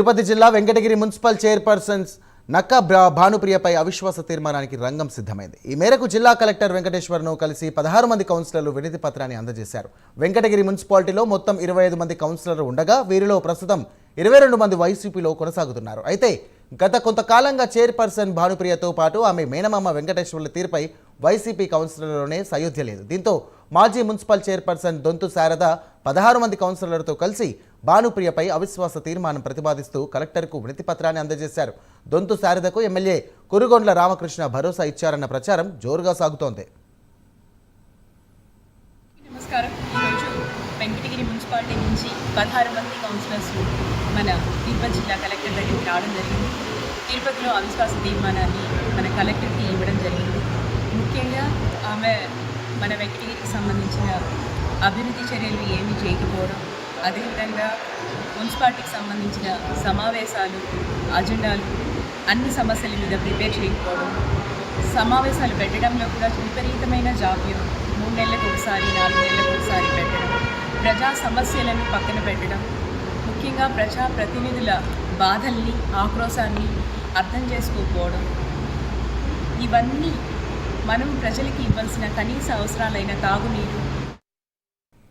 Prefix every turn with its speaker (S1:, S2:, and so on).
S1: తిరుపతి జిల్లా Venkatagiri municipal chairpersons నక్క భానుప్రియపై అవిశ్వాస తీర్మానానికి రంగం సిద్ధమైంది. ఈ మేరకు జిల్లా కలెక్టర్ వెంకటేశ్వర్ను కలిసి పదహారు మంది కౌన్సిలర్లు వినతి పత్రాన్ని అందజేశారు. వెంకటగిరి మున్సిపాలిటీలో మొత్తం ఇరవై ఐదు మంది కౌన్సిలర్లు ఉండగా వీరిలో ప్రస్తుతం ఇరవై రెండు మంది వైసీపీలో కొనసాగుతున్నారు. అయితే గత కొంతకాలంగా చైర్పర్సన్ భానుప్రియతో పాటు ఆమె మేనమామ వెంకటేశ్వర్ల తీరుపై వైసీపీ కౌన్సిలర్లోనే సయోధ్య లేదు. దీంతో మాజీ మున్సిపల్ చైర్పర్సన్ దొంతు శారద పదహారు మంది కౌన్సిలర్లతో కలిసి భానుప్రియపై అవిశ్వాస తీర్మానం ప్రతిపాదిస్తూ కలెక్టర్కు వినతిపత్రాన్ని అందజేశారు. దొంతు శారదకు ఎమ్మెల్యే కురుగొండ్ల రామకృష్ణ భరోసా ఇచ్చారన్న ప్రచారం జోరుగా సాగుతోంది.
S2: నమస్కారం. వెంకటగిరి మున్సిపాలిటీ నుంచి పదహారు మంది కౌన్సిలర్స్ మన తిరుపతి జిల్లా కలెక్టర్ దగ్గరికి రావడం జరిగింది. తిరుపతిలో అవిశ్వాస తీర్మానాన్ని మన కలెక్టర్కి ఇవ్వడం జరిగింది. ముఖ్యంగా ఆమె మన వెంకటగిరికి సంబంధించిన అభివృద్ధి చర్యలు ఏమీ చేయకపోవడం అదేవిధంగా మున్సిపాలిటీకి సంబంధించిన సమావేశాలు అజెండాలు అన్ని సమస్యల మీద ప్రిపేర్ చేయకపోవడం సమావేశాలు పెట్టడంలో కూడా విపరీతమైన జాప్యం. మూడు నెలలకు ఒకసారి నాలుగు నెలలకు ఒకసారి పెట్టడం ప్రజా సమస్యలను పక్కన పెట్టడం ముఖ్యంగా ప్రజా ప్రతినిధుల బాధల్ని ఆక్రోశాన్ని అర్థం చేసుకోకపోవడం. ఇవన్నీ మనం ప్రజలకి ఇవ్వాల్సిన కనీస అవసరాలైన తాగునీరు